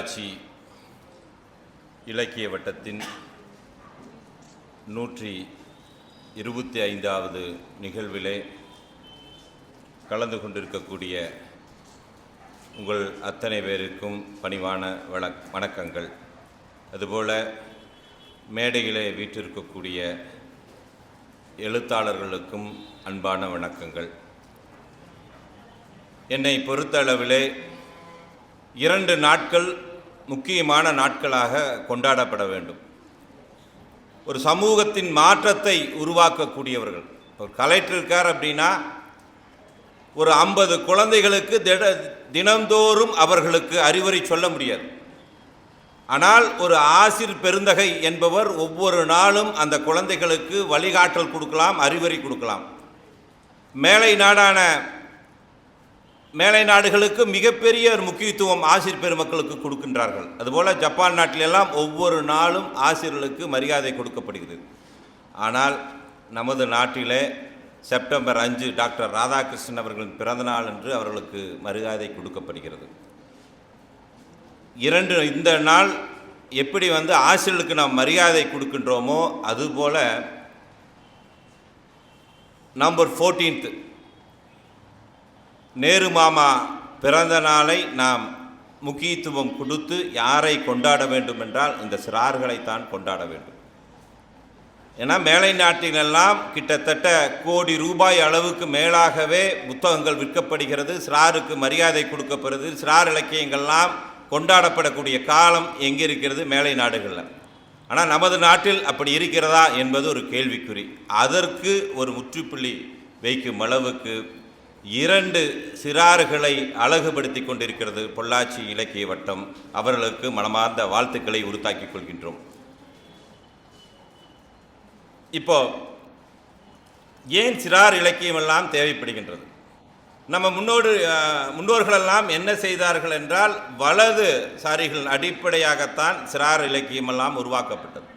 ஆட்சி இலக்கிய வட்டத்தின் நூற்றி இருபத்தி ஐந்தாவது நிகழ்விலே கலந்து கொண்டிருக்கக்கூடிய உங்கள் அத்தனை பேருக்கும் பணிவான வணக் வணக்கங்கள். அதுபோல மேடையிலே வீற்றிருக்கக்கூடிய எழுத்தாளர்களுக்கும் அன்பான வணக்கங்கள். என்னை பொறுத்தளவிலே இரண்டு நாட்கள் முக்கியமான நாட்களாக கொண்டாடப்பட வேண்டும். ஒரு சமூகத்தின் மாற்றத்தை உருவாக்கக்கூடியவர்கள். ஒரு கலெக்டர் இருக்கார் அப்படின்னா ஒரு ஐம்பது குழந்தைகளுக்கு திட தினந்தோறும் அவர்களுக்கு அறிவுரை சொல்ல முடியாது. ஆனால் ஒரு ஆசிர் பெருந்தகை என்பவர் ஒவ்வொரு நாளும் அந்த குழந்தைகளுக்கு வழிகாட்டல் கொடுக்கலாம் அறிவுரை கொடுக்கலாம். மேலை நாடான மேலை நாடுகளுக்கு மிகப்பெரிய ஒரு முக்கியத்துவம் ஆசிர் பெருமக்களுக்கு கொடுக்கின்றார்கள். அதுபோல் ஜப்பான் நாட்டிலெல்லாம் ஒவ்வொரு நாளும் ஆசிரியர்களுக்கு மரியாதை கொடுக்கப்படுகிறது. ஆனால் நமது நாட்டிலே செப்டம்பர் அஞ்சு டாக்டர் ராதாகிருஷ்ணன் அவர்களின் பிறந்தநாள் என்று அவர்களுக்கு மரியாதை கொடுக்கப்படுகிறது. இரண்டு இந்த நாள் எப்படி வந்து ஆசிரியர்களுக்கு நாம் மரியாதை கொடுக்கின்றோமோ அதுபோல நம்பர் ஃபோர்டீன்த்து நேரு மாமா பிறந்த நாளை நாம் முக்கியத்துவம் கொடுத்து யாரை கொண்டாட வேண்டும் என்றால் இந்த சிறார்களைத்தான் கொண்டாட வேண்டும். ஏன்னா மேலை நாட்டிலெல்லாம் கிட்டத்தட்ட கோடி ரூபாய் அளவுக்கு மேலாகவே புத்தகங்கள் விற்கப்படுகிறது சிறாருக்கு மரியாதை கொடுக்கப்படுது சிறார் இலக்கியங்கள்லாம் கொண்டாடப்படக்கூடிய காலம் எங்கே இருக்கிறது மேலை நாடுகளில். ஆனால் நமது நாட்டில் அப்படி இருக்கிறதா என்பது ஒரு கேள்விக்குறி. அதற்கு ஒரு முற்றுப்புள்ளி வைக்கும் அளவுக்கு இரண்டு சிறார்களை அழகுபடுத்தி கொண்டிருக்கிறது பொள்ளாச்சி இலக்கிய வட்டம். அவர்களுக்கு மனமார்ந்த வாழ்த்துக்களை உருத்தாக்கிக் கொள்கின்றோம். இப்போ ஏன் சிறார் இலக்கியமெல்லாம் தேவைப்படுகின்றது? நம்ம முன்னோடு முன்னோர்களெல்லாம் என்ன செய்தார்கள் என்றால் வலது சாரிகள் அடிப்படையாகத்தான் சிறார் இலக்கியமெல்லாம் உருவாக்கப்பட்டது.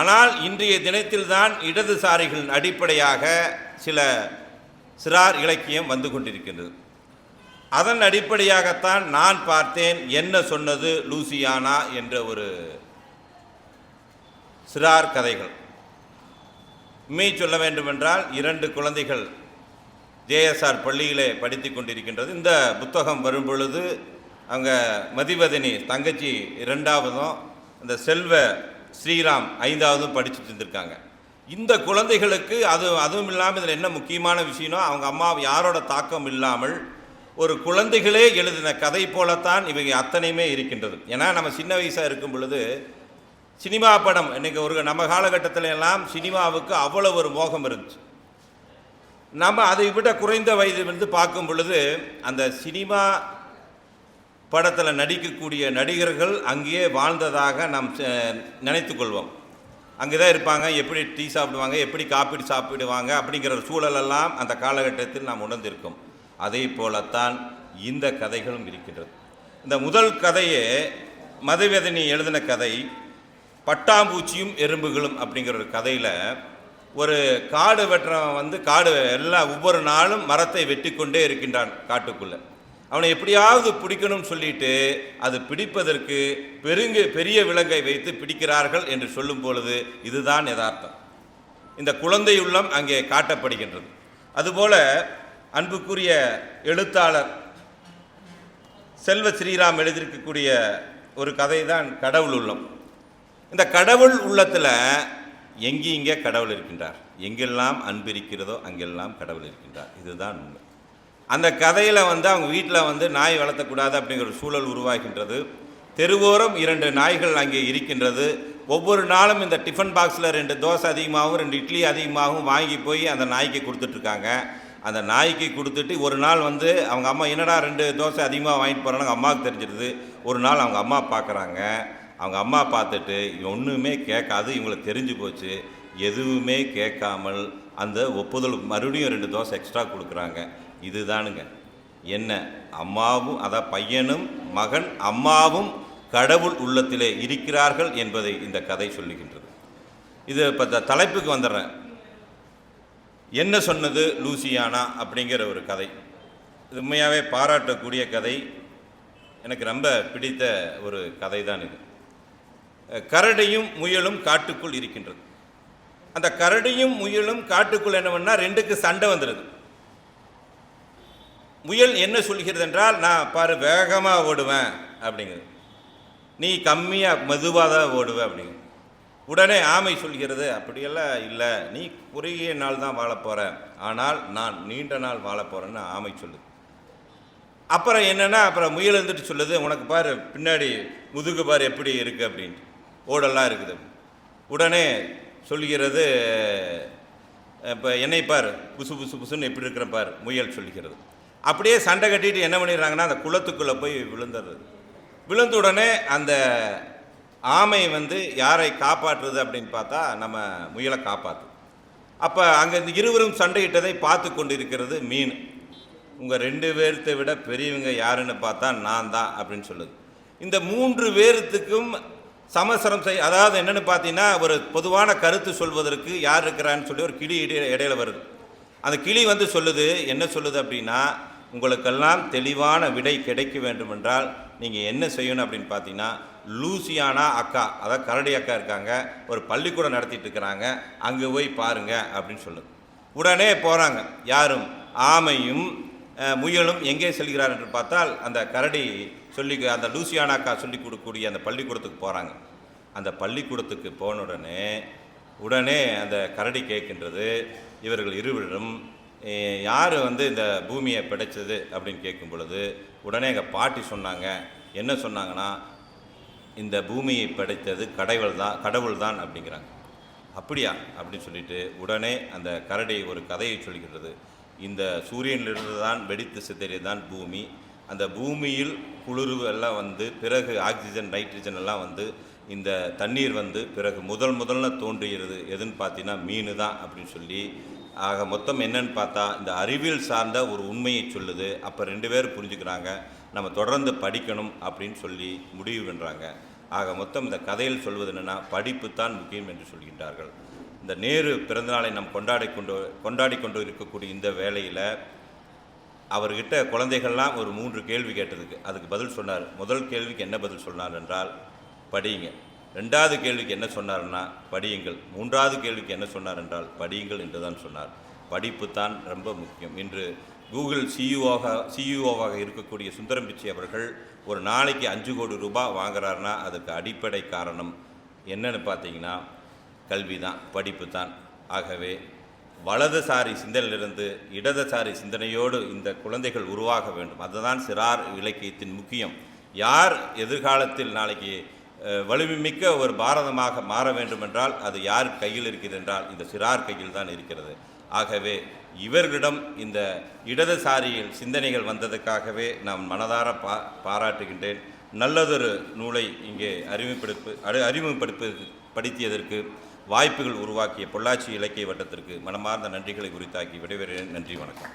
ஆனால் இன்றைய தினத்தில்தான் இடதுசாரிகளின் அடிப்படையாக சில சிறார் இலக்கியம் வந்து கொண்டிருக்கின்றது. அதன் அடிப்படையாகத்தான் நான் பார்த்தேன் என்ன சொன்னது லூசியானா என்ற ஒரு சிறார் கதைகள். உண்மை சொல்ல வேண்டுமென்றால் இரண்டு குழந்தைகள் ஜேஎஸ்ஆர் பள்ளியிலே படித்து கொண்டிருக்கின்றது. இந்த புத்தகம் வரும் பொழுது அங்கே மதிவதனி தங்கச்சி இரண்டாவதும் இந்த செல்வ ஸ்ரீராம் ஐந்தாவதும் படிச்சுட்டு இருந்திருக்காங்க. இந்த குழந்தைகளுக்கு அது அதுவும் இல்லாமல் இதில் என்ன முக்கியமான விஷயம்னா அவங்க அம்மா யாரோட தாக்கம் இல்லாமல் ஒரு குழந்தைகளே எழுதின கதை போலத்தான் இவங்க அத்தனையுமே இருக்கின்றது. ஏன்னா நம்ம சின்ன வயசாக இருக்கும் பொழுது சினிமா படம் இன்னைக்கு ஒரு நம்ம காலகட்டத்தில் எல்லாம் சினிமாவுக்கு அவ்வளோ ஒரு மோகம் இருந்துச்சு. நம்ம அதை விட குறைந்த வயது வந்து பார்க்கும் பொழுது அந்த சினிமா படத்தில் நடிக்கக்கூடிய நடிகர்கள் அங்கேயே வாழ்ந்ததாக நாம் நினைத்து கொள்வோம். அங்கே தான் இருப்பாங்க எப்படி டீ சாப்பிடுவாங்க எப்படி காப்பீடு சாப்பிடுவாங்க அப்படிங்கிற சூழலெல்லாம் அந்த காலகட்டத்தில் நாம் உணர்ந்திருக்கோம். அதே போலத்தான் இந்த கதைகளும் இருக்கின்றது. இந்த முதல் கதையே மதுவேதனி எழுதின கதை பட்டாம்பூச்சியும் எறும்புகளும் அப்படிங்கிற ஒரு கதையில் ஒரு காடு வெட்டுறவன் வந்து காடு எல்லா ஒவ்வொரு நாளும் மரத்தை வெட்டி கொண்டே இருக்கின்றான் காட்டுக்குள்ளே. அவனை எப்படியாவது பிடிக்கணும்னு சொல்லிட்டு அது பிடிப்பதற்கு பெருங்கு பெரிய விலங்கை வைத்து பிடிக்கிறார்கள் என்று சொல்லும் பொழுது இதுதான் யதார்த்தம். இந்த குழந்தை உள்ளம் அங்கே காட்டப்படுகின்றது. அதுபோல அன்புக்குரிய எழுத்தாளர் செல்வ ஸ்ரீராம் எழுதியிருக்கக்கூடிய ஒரு கதை தான் கடவுள் உள்ளம். இந்த கடவுள் உள்ளத்தில் எங்கே இங்கே கடவுள் இருக்கின்றார். எங்கெல்லாம் அன்பு இருக்கிறதோ அங்கெல்லாம் கடவுள் இருக்கின்றார். இதுதான் உண்மை. அந்த கதையில் வந்து அவங்க வீட்டில் வந்து நாய் வளர்த்தக்கூடாது அப்படிங்கிற ஒரு சூழல் உருவாகின்றது. தெருவோரம் இரண்டு நாய்கள் அங்கே இருக்கின்றது. ஒவ்வொரு நாளும் இந்த டிஃபன் பாக்ஸில் ரெண்டு தோசை அதிகமாகவும் ரெண்டு இட்லி அதிகமாகவும் வாங்கி போய் அந்த நாய்க்கு கொடுத்துட்ருக்காங்க. அந்த நாய்க்கு கொடுத்துட்டு ஒரு நாள் வந்து அவங்க அம்மா என்னடா ரெண்டு தோசை அதிகமாக வாங்கிட்டு போகிறாங்க அம்மாவுக்கு தெரிஞ்சிடுது ஒரு நாள் அவங்க அம்மா பார்க்குறாங்க. அவங்க அம்மா பார்த்துட்டு ஒன்றுமே கேட்காது இவங்களுக்கு தெரிஞ்சு போச்சு. எதுவுமே கேட்காமல் அந்த ஒப்புதல் மறுபடியும் ரெண்டு தோசை எக்ஸ்ட்ரா கொடுக்குறாங்க. இதுதானுங்க. என்ன? அம்மாவும் அதான் பையனும் மகன் அம்மாவும் கடவுள் உள்ளத்திலே இருக்கிறார்கள் என்பதை இந்த கதை சொல்லுகின்றது. இது இப்போ இந்த தலைப்புக்கு வந்துடுறேன். என்ன சொன்னது லூசியானா அப்படிங்கிற ஒரு கதை. இது உண்மையாகவே பாராட்டக்கூடிய கதை. எனக்கு ரொம்ப பிடித்த ஒரு கதை தான் இது கரடியும் முயலும் காட்டுக்குள் இருக்கின்றது. அந்த கரடியும் முயலும் காட்டுக்குள் என்ன பண்ணால் ரெண்டுக்கு சண்டை வந்துடுது முயல் என்ன சொல்கிறது என்றால் நான் பாரு வேகமாக ஓடுவேன் அப்படிங்குது. நீ கம்மியாக மெதுவாக தான் ஓடுவேன் அப்படிங்க உடனே ஆமை சொல்கிறது அப்படியெல்லாம் இல்லை. நீ குறுகிய நாள் தான் வாழப் போகிற ஆனால் நான் நீண்ட நாள் வாழ போகிறேன்னு ஆமை சொல்லுது. அப்புறம் என்னென்னா அப்புறம் முயல் இருந்துட்டு சொல்லுது உனக்கு பாரு பின்னாடி முதுகு பாரு எப்படி இருக்குது அப்படின்ட்டு. ஓடெல்லாம் இருக்குது. உடனே சொல்கிறது இப்போ என்னை பார் புசு புசு புசுன்னு எப்படி இருக்கிற பார் முயல் சொல்லுகிறது அப்படியே சண்டை கட்டிட்டு என்ன பண்ணிடுறாங்கன்னா அந்த குளத்துக்குள்ளே போய் விழுந்துடுறது. விழுந்த உடனே அந்த ஆமை வந்து யாரை காப்பாற்றுறது அப்படின்னு பார்த்தா நம்ம முயலை காப்பாற்று அப்போ அங்கே இந்த இருவரும் சண்டையிட்டதை பார்த்து கொண்டிருக்கிறது மீன். உங்கள் ரெண்டு பேர்த்தை விட பெரியவங்க யாருன்னு பார்த்தா நான் தான் அப்படின்னு சொல்லுது. இந்த மூன்று பேர்த்துக்கும் சமசரம் செய் அதாவது என்னென்னு பார்த்தீங்கன்னா ஒரு பொதுவான கருத்து சொல்வதற்கு யார் இருக்கிறான்னு சொல்லி ஒரு கிளி இடையில வருது. அந்த கிளி வந்து சொல்லுது என்ன சொல்லுது அப்படின்னா உங்களுக்கெல்லாம் தெளிவான விடை கிடைக்க வேண்டுமென்றால் நீங்கள் என்ன செய்யணும் அப்படின்னு பார்த்தீங்கன்னா லூசியானா அக்கா அதாவது கரடி அக்கா இருக்காங்க ஒரு பள்ளிக்கூடம் நடத்திட்டு இருக்கிறாங்க அங்கே போய் பாருங்கள் அப்படின்னு சொல்லுது. உடனே போகிறாங்க யாரும்? ஆமையும் முயலும் எங்கே செல்கிறார் என்று பார்த்தால் அந்த கரடி சொல்லி அந்த லூசியானா அக்கா சொல்லி கொடுக்கக்கூடிய அந்த பள்ளிக்கூடத்துக்கு போகிறாங்க அந்த பள்ளிக்கூடத்துக்கு போன உடனே உடனே அந்த கரடி கேட்கின்றது இவர்கள் இருவரும் யார் வந்து இந்த பூமியை படைச்சது அப்படின்னு கேட்கும் பொழுது உடனே எங்கள் பாட்டி சொன்னாங்க. என்ன சொன்னாங்கன்னா இந்த பூமியை படைத்தது கடவுள் தான் கடவுள் தான் அப்படிங்கிறாங்க. அப்படியா? அப்படின்னு சொல்லிட்டு உடனே அந்த கரடி ஒரு கதையை சொல்கிறது. இந்த சூரியனிலிருந்து தான் வெடித்து சிதறியது தான் பூமி. அந்த பூமியில் குளிர் எல்லாம் வந்து பிறகு ஆக்சிஜன் நைட்ரஜன் எல்லாம் வந்து இந்த தண்ணீர் வந்து பிறகு முதல் முதல்ல தோன்றுகிறது. எதுன்னு பார்த்தீங்கன்னா மீன் தான் அப்படின்னு சொல்லி ஆக மொத்தம் என்னன்னு பார்த்தா இந்த அறிவியல் சார்ந்த ஒரு உண்மையை சொல்லுது. அப்போ ரெண்டு பேரும் புரிஞ்சுக்கிறாங்க. நம்ம தொடர்ந்து படிக்கணும் அப்படின்னு சொல்லி முடிவு பண்ணுறாங்க ஆக மொத்தம் இந்த கதையில் சொல்வது என்னென்னா படிப்பு தான் முக்கியம் என்று சொல்கின்றார்கள். இந்த நேரு பிறந்தநாளை நாம் கொண்டாடி கொண்டு கொண்டாடி கொண்டு இருக்கக்கூடிய இந்த வேலையில் அவர்கிட்ட குழந்தைகள்லாம் ஒரு மூன்று கேள்வி கேட்டதுக்கு அதுக்கு பதில் சொன்னார். முதல் கேள்விக்கு என்ன பதில் சொன்னார் என்றால் படியுங்க ரெண்டாவது கேள்விக்கு என்ன சொன்னார்னா படியுங்கள். மூன்றாவது கேள்விக்கு என்ன சொன்னார் என்றால் படியுங்கள் என்று தான் சொன்னார். படிப்பு தான் ரொம்ப முக்கியம். இன்று கூகுள் சிஇஓவாக சிஇஓவாக இருக்கக்கூடிய சுந்தரம் பிச்சை அவர்கள் ஒரு நாளைக்கு அஞ்சு கோடி ரூபாய் வாங்குறாருன்னா அதுக்கு அடிப்படை காரணம் என்னன்னு பார்த்தீங்கன்னா கல்வி தான் படிப்பு தான் ஆகவே வலதுசாரி சிந்தனையிலிருந்து இடதுசாரி சிந்தனையோடு இந்த குழந்தைகள் உருவாக வேண்டும். அதுதான் சிறார் இலக்கியத்தின் முக்கியம். யார் எதிர்காலத்தில் நாளைக்கு வலிமைமிக்க ஒரு பாரதமாக மாற வேண்டுமென்றால் அது யார் கையில் இருக்கிறது என்றால் இந்த சிறார் கையில் தான் இருக்கிறது. ஆகவே இவர்களிடம் இந்த இடதுசாரியில் சிந்தனைகள் வந்ததுக்காகவே நான் மனதார பா பாராட்டுகின்றேன். நல்லதொரு நூலை இங்கே அறிமுகப்படுப்பு அறி- அறிமுகப்படுப்பு படுத்தியதற்கு வாய்ப்புகள் உருவாக்கிய பொள்ளாச்சி இலக்கிய வட்டத்திற்கு மனமார்ந்த நன்றிகளை குறித்தாக்கி விடைபெறுகிறேன். நன்றி வணக்கம்.